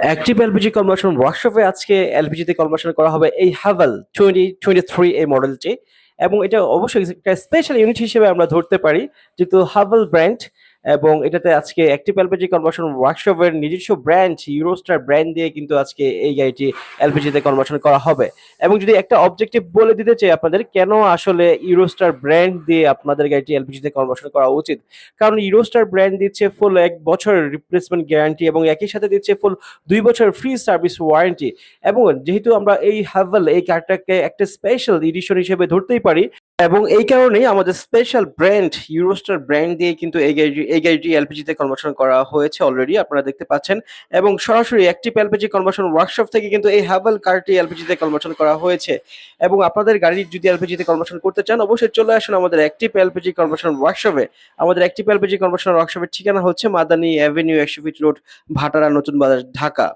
Active LPG conversion ওয়ার্কশপে আজকে এলপিজিতে conversion করা হবে এই হাভেল টোয়েন্টি টোয়েন্টি থ্রি এই মডেলটি এবং এটা অবশ্যই একটা স্পেশাল ইউনিট হিসেবে আমরা ধরতে পারি, যেহেতু হাভেল ব্র্যান্ড এবং এটাতে আজকে অ্যাক্টিভ এলপিজি কনভার্সন ওয়ার্কশপের নিজস্ব ব্র্যান্ড ইউরোস্টার ব্র্যান্ড দিয়ে কিন্তু আজকে এই গাড়িটি এলপিজিতে কনভার্সন করা হবে। এবং যদি একটা অবজেক্টিভ বলে দিতে চাই আপনাদের, কেন আসলে ইউরোস্টার ব্র্যান্ড দিয়ে আপনাদের গাড়িটি এলপিজিতে কনভার্সন করা উচিত? কারণ ইউরোস্টার ব্র্যান্ড দিচ্ছে ফুল এক বছরের রিপ্লেসমেন্ট গ্যারান্টি এবং একই সাথে দিচ্ছে ফুল দুই বছর ফ্রি সার্ভিস ওয়ারেন্টি এবং যেহেতু আমরা এই হাভেল এই কারটাকে একটা স্পেশাল এডিশন হিসেবে ধরতেই পারি এবং এই কারণেই আমাদের স্পেশাল ব্র্যান্ড ইউরোস্টার ব্র্যান্ড দিয়ে কিন্তু এই গাড়িটি এই গাড়িটি এলপিজিতে কনভার্সন করা হয়েছে অলরেডি আপনারা দেখতে পাচ্ছেন। এবং সরাসরি অ্যাক্টিভ এলপিজি কনভার্সন ওয়ার্কশপ থেকে কিন্তু এই হাভেল কারটি এলপিজিতে কনভার্সন করা হয়েছে। এবং আপনাদের গাড়ি যদি এলপিজিতে কনভার্সন করতে চান, অবশ্যই চলে আসুন আমাদের অ্যাক্টিভ এলপিজি কনভার্সন ওয়ার্কশপে আমাদের অ্যাক্টিভ এলপিজি কনভার্সন ওয়ার্কশপের ঠিকানা হচ্ছে মাদানি অ্যাভিনিউ একশো ফিট রোড ভাটারা, নতুন বাজার, ঢাকা।